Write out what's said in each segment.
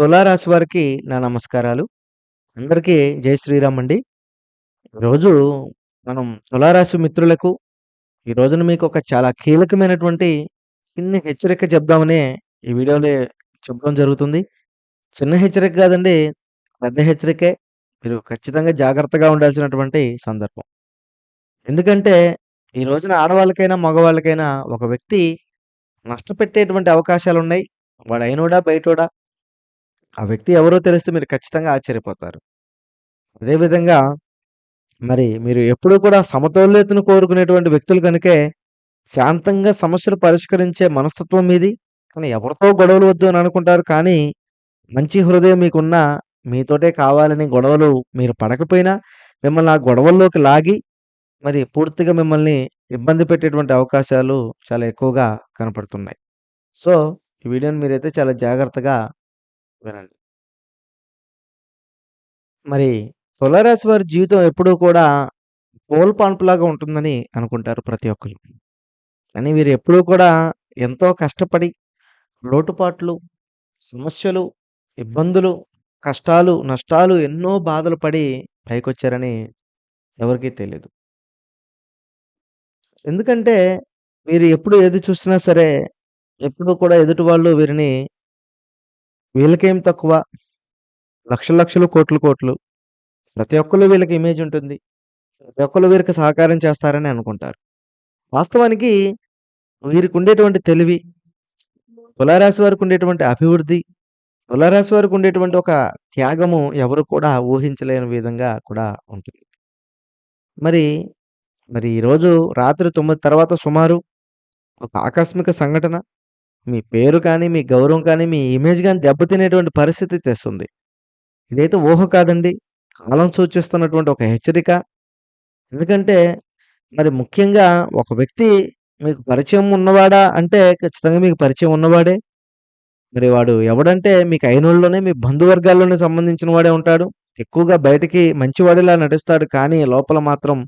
తులారాశి వారికి నా నమస్కారాలు. అందరికీ జై శ్రీరామ్ అండి. ఈరోజు మనం తులారాశి మిత్రులకు ఈ రోజున మీకు ఒక చాలా కీలకమైనటువంటి చిన్న హెచ్చరిక చెప్దామనే ఈ వీడియోలో చెప్పడం జరుగుతుంది. చిన్న హెచ్చరిక కాదండి. పెద్ద హెచ్చరికే. మీరు ఖచ్చితంగా జాగ్రత్తగా ఉండాల్సినటువంటి సందర్భం. ఎందుకంటే ఈ రోజున ఆడవాళ్ళకైనా, మగవాళ్ళకైనా ఒక వ్యక్తి నష్టపెట్టేటువంటి అవకాశాలు ఉన్నాయి వాడు అయినోడా, బయటోడా ఆ వ్యక్తి ఎవరో తెలిస్తే మీరు ఖచ్చితంగా ఆశ్చర్యపోతారు. అదేవిధంగా మరి మీరు ఎప్పుడూ కూడా సమతౌల్యతను కోరుకునేటువంటి వ్యక్తులు కనుకే శాంతంగా సమస్యలు పరిష్కరించే మనస్తత్వం మీది. కానీ ఎవరితో గొడవలు వద్దు అని అనుకుంటారు. కానీ మంచి హృదయం మీకున్నా మీతోటే కావాలని గొడవలు మీరు పడకపోయినా మిమ్మల్ని ఆ గొడవల్లోకి లాగి మరి పూర్తిగా మిమ్మల్ని ఇబ్బంది పెట్టేటువంటి అవకాశాలు చాలా ఎక్కువగా కనపడుతున్నాయి. సో, ఈ వీడియోని మీరైతే చాలా జాగ్రత్తగా వినండి. మరి తులారాశి వారి జీవితం ఎప్పుడూ కూడా పూలపాన్పులాగా ఉంటుందని అనుకుంటారు ప్రతి ఒక్కరు. కానీ వీరు ఎప్పుడూ కూడా ఎంతో కష్టపడి లోటుపాట్లు, సమస్యలు, ఇబ్బందులు, కష్టాలు, నష్టాలు ఎన్నో బాధలు పడి పైకొచ్చారని ఎవరికీ తెలీదు. ఎందుకంటే వీరు ఎప్పుడు ఏది చూసినా సరే ఎప్పుడూ కూడా ఎదుటి వాళ్ళు వీరిని వీళ్ళకేం తక్కువ లక్షల లక్షలు, కోట్లు కోట్లు ప్రతి ఒక్కళ్ళు వీళ్ళకి ఇమేజ్ ఉంటుంది. ప్రతి ఒక్కళ్ళు వీరికి సహకారం చేస్తారని అనుకుంటారు. వాస్తవానికి వీరికి ఉండేటువంటి తెలివి, తులారాశి వారికి ఉండేటువంటి అభివృద్ధి, తులారాశి వారికి ఉండేటువంటి ఒక త్యాగము ఎవరు కూడా ఊహించలేని విధంగా కూడా ఉంటుంది. మరి, మరి ఈరోజు రాత్రి తొమ్మిది తర్వాత సుమారు ఒక ఆకస్మిక సంఘటన మీ పేరు కానీ, మీ గౌరవం కానీ, మీ ఇమేజ్ కానీ దెబ్బతినేటువంటి పరిస్థితి తెస్తుంది. ఇదైతే ఊహ కాదండి. కాలం సూచిస్తున్నటువంటి ఒక హెచ్చరిక. ఎందుకంటే మరి ముఖ్యంగా ఒక వ్యక్తి మీకు పరిచయం ఉన్నవాడా అంటే ఖచ్చితంగా మీకు పరిచయం ఉన్నవాడే. మరి వాడు ఎవడంటే మీకు అయినోళ్ళలోనే మీ బంధువర్గాల్లోనే సంబంధించిన వాడే ఉంటాడు. ఎక్కువగా బయటికి మంచివాడిలా నడుస్తాడు కానీ లోపల మాత్రం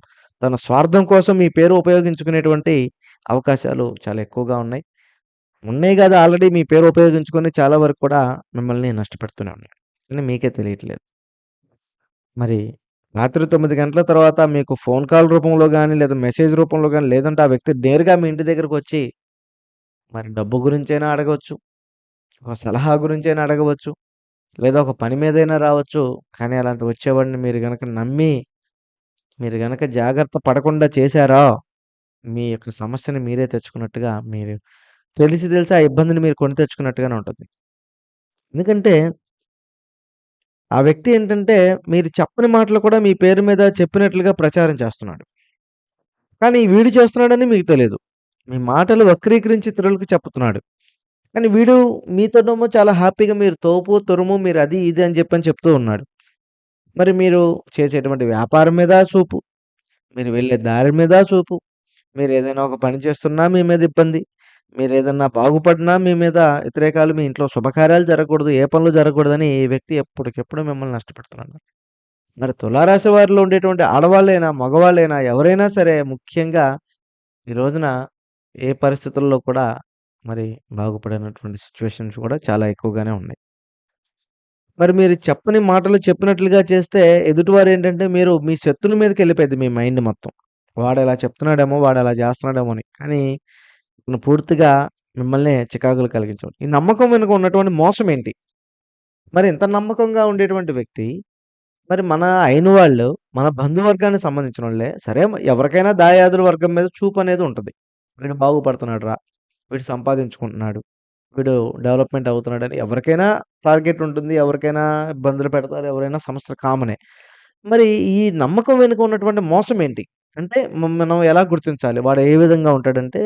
తన స్వార్థం కోసం మీ పేరు ఉపయోగించుకునేటువంటి అవకాశాలు చాలా ఎక్కువగా ఉన్నాయి. ఉన్నాయి కదా ఆల్రెడీ మీ పేరు ఉపయోగించుకొని చాలా వరకు కూడా మిమ్మల్ని నష్టపెడుతూనే ఉన్నాడు. కానీ మీకే తెలియట్లేదు. మరి రాత్రి తొమ్మిది గంటల తర్వాత మీకు ఫోన్ కాల్ రూపంలో కానీ లేదా మెసేజ్ రూపంలో కానీ లేదంటే ఆ వ్యక్తి నేరుగా మీ ఇంటి దగ్గరకు వచ్చి మరి డబ్బు గురించైనా అడగవచ్చు ఒక సలహా గురించైనా అడగవచ్చు. లేదా ఒక పని మీదైనా రావచ్చు. కానీ అలాంటి వచ్చేవాడిని మీరు గనక నమ్మి మీరు గనక జాగ్రత్త పడకుండా చేశారా, మీ యొక్క సమస్యని మీరే తెచ్చుకున్నట్టుగా మీరు తెలిసి తెలిసి ఆ ఇబ్బందిని మీరు కొని తెచ్చుకున్నట్టుగానే ఉంటుంది. ఎందుకంటే ఆ వ్యక్తి ఏంటంటే మీరు చెప్పని మాటలు కూడా మీ పేరు మీద చెప్పినట్లుగా ప్రచారం చేస్తున్నాడు. కానీ వీడు చేస్తున్నాడని మీకు తెలియదు మీ మాటలు వక్రీకరించి ఇతరులకు చెప్తున్నాడు. కానీ వీడు మీతోనేమో చాలా హ్యాపీగా మీరు తోపు, తురుము, మీరు అది, ఇది అని చెప్పని చెప్తూ ఉన్నాడు. మరి మీరు చేసేటువంటి వ్యాపారం మీద చూపు. మీరు వెళ్ళే దారి మీద చూపు. మీరు ఏదైనా ఒక పని చేస్తున్నా మీ మీద ఇబ్బంది. మీరు ఏదన్నా బాగుపడినా మీ మీద వ్యతిరేకాలు. మీ ఇంట్లో శుభకార్యాలు జరగకూడదు. ఏ పనులు జరగకూడదని ఈ వ్యక్తి ఎప్పటికెప్పుడు మిమ్మల్ని నష్టపెడుతున్నాడు. మరి తులారాశి వారిలో ఉండేటువంటి ఆడవాళ్ళైనా, మగవాళ్ళైనా ఎవరైనా సరే ముఖ్యంగా ఈ రోజున ఏ పరిస్థితుల్లో కూడా మరి బాగుపడినటువంటి సిచ్యువేషన్స్ కూడా చాలా ఎక్కువగానే ఉన్నాయి. మరి మీరు చెప్పని మాటలు చెప్పినట్లుగా చేస్తే ఎదుటివారు ఏంటంటే మీరు మీ శత్రుల మీదకి వెళ్ళిపోయింది మీ మైండ్ మొత్తం. వాడు ఎలా చెప్తున్నాడేమో, వాడు ఎలా చేస్తున్నాడేమో అని. కానీ పూర్తిగా మిమ్మల్ని చికాకులు కలిగించవచ్చు ఈ నమ్మకం వెనుక ఉన్నటువంటి మోసం ఏంటి? మరి ఇంత నమ్మకంగా ఉండేటువంటి వ్యక్తి మరి మన అయిన వాళ్ళు, మన బంధువర్గానికి సంబంధించిన వాళ్ళే సరే ఎవరికైనా దాయాదుల వర్గం మీద చూపు అనేది ఉంటుంది వీడు బాగుపడుతున్నాడు రా వీడు సంపాదించుకుంటున్నాడు, వీడు డెవలప్‌మెంట్ అవుతున్నాడు అని ఎవరికైనా టార్గెట్ ఉంటుంది. ఎవరికైనా ఇబ్బందులు పెడతారు. ఎవరైనా సమస్యలు కామనే. మరి ఈ నమ్మకం వెనుక ఉన్నటువంటి మోసం ఏంటి? అంటే మనం ఎలా గుర్తించాలి? వాడు ఏ విధంగా ఉంటాడంటే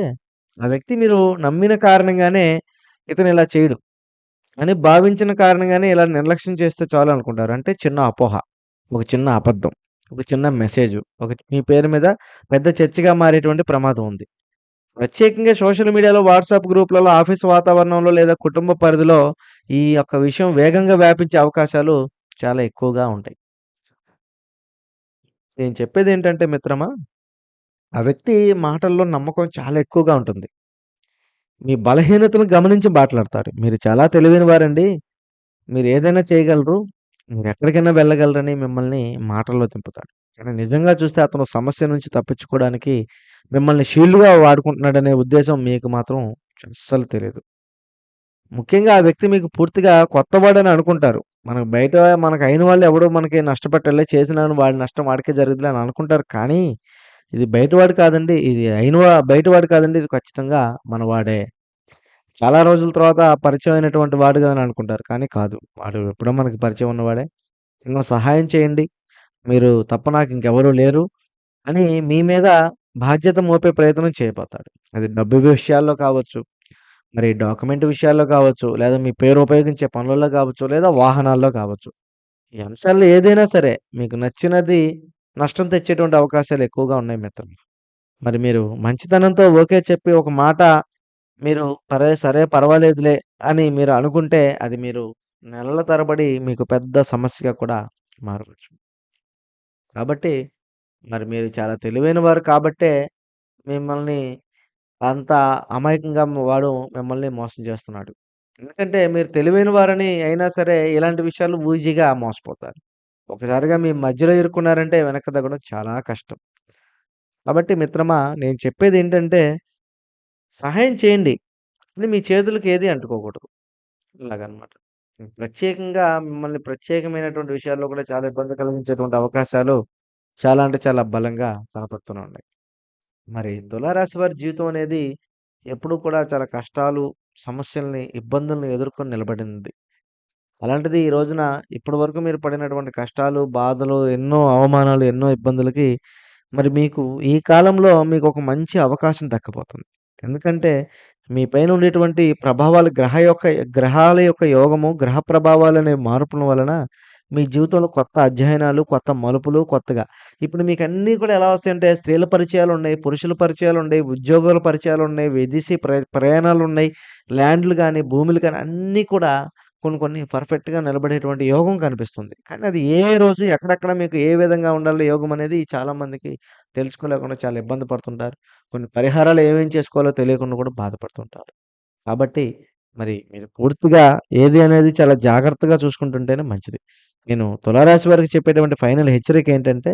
ఆ వ్యక్తి మీరు నమ్మిన కారణంగానే ఇతను ఇలా చేయడు. అని భావించిన కారణంగానే ఇలా నిర్లక్ష్యం చేస్తే చాలు అనుకుంటారు. అంటే చిన్న అపోహ, ఒక చిన్న అబద్ధం, ఒక చిన్న మెసేజ్ ఒక మీ పేరు మీద పెద్ద చర్చగా మారేటువంటి ప్రమాదం ఉంది. ప్రత్యేకంగా సోషల్ మీడియాలో, వాట్సాప్ గ్రూప్‌లలో, ఆఫీస్ వాతావరణంలో లేదా కుటుంబ పరిధిలో ఈ యొక్క విషయం వేగంగా వ్యాపించే అవకాశాలు చాలా ఎక్కువగా ఉంటాయి. నేను చెప్పేది ఏంటంటే మిత్రమా, ఆ వ్యక్తి మాటల్లో నమ్మకం చాలా ఎక్కువగా ఉంటుంది. మీ బలహీనతను గమనించి మాట్లాడతాడు. మీరు చాలా తెలివైన వారండి. మీరు ఏదైనా చేయగలరు. మీరు ఎక్కడికైనా వెళ్ళగలరని మిమ్మల్ని మాటల్లో దింపుతాడు. కానీ నిజంగా చూస్తే అతను సమస్య నుంచి తప్పించుకోవడానికి మిమ్మల్ని షీల్డ్‌గా వాడుకుంటున్నాడనే ఉద్దేశం మీకు మాత్రం అస్సలు తెలీదు. ముఖ్యంగా ఆ వ్యక్తి మీకు పూర్తిగా కొత్తవాడని అనుకుంటారు. మనకు బయట మనకు అయిన వాళ్ళు ఎవడు మనకి నష్టపెట్టలే. చేసిన వాడి నష్టం వాడికే జరుగుద్దిలే అని అనుకుంటారు. కానీ ఇది బయటవాడు కాదండి. ఇది అయిన బయటవాడు కాదండి. ఇది ఖచ్చితంగా మనవాడే. చాలా రోజుల తర్వాత పరిచయం అయినటువంటి వాడు కదా అని అనుకుంటారు. కానీ కాదు. వాడు ఎప్పుడో మనకి పరిచయం ఉన్నవాడే. చిన్న సహాయం చేయండి. మీరు తప్ప నాకు ఇంకెవరూ లేరు అని మీ మీద బాధ్యత మోపే ప్రయత్నం చేయబోతాడు. అది డబ్బు విషయాల్లో కావచ్చు, మరి డాక్యుమెంట్ విషయాల్లో కావచ్చు, లేదా మీ పేరు ఉపయోగించే పనులలో కావచ్చు, లేదా వాహనాల్లో కావచ్చు. ఈ అంశాల్లో ఏదైనా సరే మీకు నచ్చినది నష్టం తెచ్చేటువంటి అవకాశాలు ఎక్కువగా ఉన్నాయి మిత్రులు మరి మీరు మంచితనంతో ఓకే చెప్పి ఒక మాట మీరు పరే సరే పర్వాలేదులే అని మీరు అనుకుంటే అది మీరు నెలల తరబడి మీకు పెద్ద సమస్యగా కూడా మారవచ్చు. కాబట్టి మరి మీరు చాలా తెలివైన వారు కాబట్టే మిమ్మల్ని అంత అమాయకంగా వాడు మిమ్మల్ని మోసం చేస్తున్నాడు. ఎందుకంటే మీరు తెలివైన వారని అయినా సరే ఇలాంటి విషయాలు ఈజీగా మోసపోతారు. ఒకసారిగా మీ మధ్యలో ఇరుక్కున్నారంటే వెనక్కి తగ్గడం చాలా కష్టం. కాబట్టి మిత్రమా నేను చెప్పేది ఏంటంటే సహాయం చేయండి. కానీ మీ చేతులకు ఏది అంటుకోకూడదు. ఇలాగనమాట. ప్రత్యేకంగా మిమ్మల్ని ప్రత్యేకమైనటువంటి విషయాల్లో కూడా చాలా ఇబ్బంది కలిగించేటువంటి అవకాశాలు చాలా అంటే చాలా బలంగా కనపడుతూనే ఉన్నాయి. మరి తులారాశి వారి జీవితం అనేది ఎప్పుడూ కూడా చాలా కష్టాలు, సమస్యల్ని, ఇబ్బందుల్ని ఎదుర్కొని నిలబడింది. అలాంటిది ఈ రోజున ఇప్పటి వరకు మీరు పడినటువంటి కష్టాలు, బాధలు, ఎన్నో అవమానాలు, ఎన్నో ఇబ్బందులకి మరి మీకు ఈ కాలంలో మీకొక మంచి అవకాశం దక్కబోతుంది. ఎందుకంటే మీ పైన ఉండేటువంటి ప్రభావాలు గ్రహ యొక్క గ్రహాల యొక్క యోగము, గ్రహ ప్రభావాలనే మార్పుల వలన మీ జీవితంలో కొత్త అధ్యయనాలు, కొత్త మలుపులు కొత్తగా ఇప్పుడు మీకన్నీ కూడా ఎలా వస్తాయంటే స్త్రీల పరిచయాలున్నాయి, పురుషుల పరిచయాలున్నాయి, ఉద్యోగాల పరిచయాలున్నాయి, విదేశీ ప్ర ప్రయాణాలున్నాయి, ల్యాండ్‌లు గాని, భూములు గాని అన్నీ కూడా కొన్ని కొన్ని పర్ఫెక్ట్‌గా నిలబడేటువంటి యోగం కనిపిస్తుంది. కానీ అది ఏ రోజు ఎక్కడెక్కడ మీకు ఏ విధంగా ఉండాలో యోగం అనేది చాలామందికి తెలుసుకోలేకుండా చాలా ఇబ్బంది పడుతుంటారు. కొన్ని పరిహారాలు ఏమేం చేసుకోవాలో తెలియకుండా కూడా బాధపడుతుంటారు. కాబట్టి మరి మీరు పూర్తిగా ఏది అనేది చాలా జాగ్రత్తగా చూసుకుంటుంటేనే మంచిది. నేను తులారాశి వారికి చెప్పేటువంటి ఫైనల్ హెచ్చరిక ఏంటంటే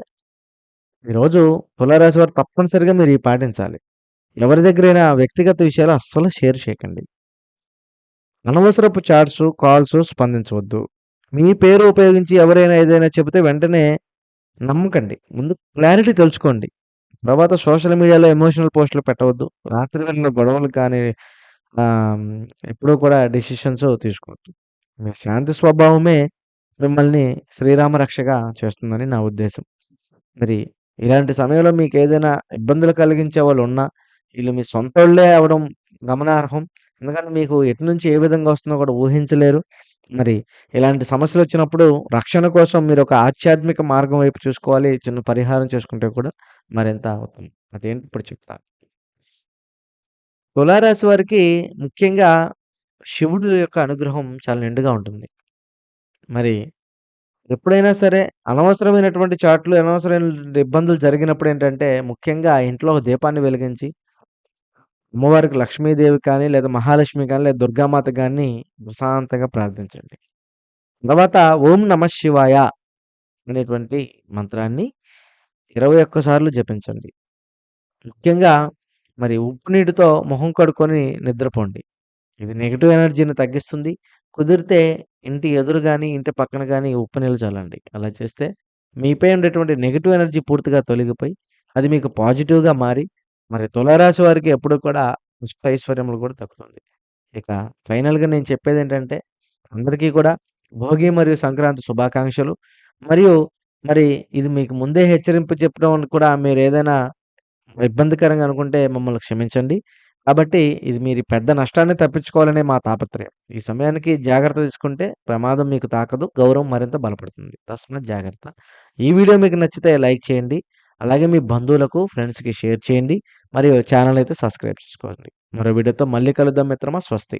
ఈరోజు తులారాశి వారు తప్పనిసరిగా మీరు పాటించాలి. ఎవరి దగ్గరైనా వ్యక్తిగత విషయాలు అస్సలు షేర్ చేయకండి. అనవసరపు చాట్స్ కాల్స్ స్పందించవద్దు. మీ పేరు ఉపయోగించి ఎవరైనా ఏదైనా చెబితే వెంటనే నమ్మకండి. ముందు క్లారిటీ తెలుసుకోండి. తర్వాత సోషల్ మీడియాలో ఎమోషనల్ పోస్టులు పెట్టవద్దు. రాత్రి వేళ గొడవలు కానీ ఎప్పుడూ కూడా డిసిషన్స్ తీసుకోవద్దు. మీ శాంతి స్వభావమే మిమ్మల్ని శ్రీరామ రక్షగా చేస్తుందని నా ఉద్దేశం. మరి ఇలాంటి సమయంలో మీకు ఏదైనా ఇబ్బందులు కలిగించే వాళ్ళు ఉన్నా వీళ్ళు మీ సొంత వాళ్ళే అవ్వడం గమనార్హం. ఎందుకంటే మీకు ఎటు నుంచి ఏ విధంగా వస్తుందో కూడా ఊహించలేరు. మరి ఇలాంటి సమస్యలు వచ్చినప్పుడు రక్షణ కోసం మీరు ఒక ఆధ్యాత్మిక మార్గం వైపు చూసుకోవాలి. చిన్న పరిహారం చేసుకుంటే కూడా మరింత ఉత్తమం. అదేంటి ఇప్పుడు చెప్తాను. తులారాశి వారికి ముఖ్యంగా శివుడు యొక్క అనుగ్రహం చాలా నిండుగా ఉంటుంది. మరి ఎప్పుడైనా సరే అనవసరమైనటువంటి చాట్లు, అనవసరమైన ఇబ్బందులు జరిగినప్పుడు ఏంటంటే ముఖ్యంగా ఇంట్లో ఒక దీపాన్ని వెలిగించి అమ్మవారికి లక్ష్మీదేవి కానీ, లేదా మహాలక్ష్మి కానీ, లేదా దుర్గామాత కానీ ప్రశాంతంగా ప్రార్థించండి. తర్వాత ఓం నమ శివాయ అనేటువంటి మంత్రాన్ని ఇరవై ఒక్కసార్లు జపించండి. ముఖ్యంగా మరి ఉప్పు నీటితో మొహం కడుక్కొని నిద్రపోండి. ఇది నెగిటివ్ ఎనర్జీని తగ్గిస్తుంది. కుదిరితే ఇంటి ఎదురు కానీ ఇంటి పక్కన కానీ ఉప్పు నీళ్ళు చల్లండి. అలా చేస్తే మీపై ఉండేటువంటి నెగిటివ్ ఎనర్జీ పూర్తిగా తొలగిపోయి, అది మీకు పాజిటివ్‌గా మారి, మరి తులారాశి వారికి ఎప్పుడు కూడా అష్టైశ్వర్యములు కూడా దక్కుతుంది. ఇక ఫైనల్‌గా నేను చెప్పేది ఏంటంటే అందరికీ కూడా భోగి మరియు సంక్రాంతి శుభాకాంక్షలు. మరియు మరి ఇది మీకు ముందే హెచ్చరింపు చెప్పడం కూడా మీరు ఏదైనా ఇబ్బందికరంగా అనుకుంటే మమ్మల్ని క్షమించండి. కాబట్టి ఇది మీరు పెద్ద నష్టాన్ని తప్పించుకోవాలనే మా తాపత్రయం. ఈ సమయానికి జాగ్రత్త తీసుకుంటే ప్రమాదం మీకు తాకదు. గౌరవం మరింత బలపడుతుంది. తస్మాత్ జాగ్రత్త. ఈ వీడియో మీకు నచ్చితే లైక్ చేయండి. అలాగే మీ బంధువులకు, ఫ్రెండ్స్‌కి షేర్ చేయండి. మరియు ఛానల్ అయితే సబ్స్క్రైబ్ చేసుకోండి. మరో వీడియోతో మళ్ళీ కలుద్దాం మిత్రమా. స్వస్తి.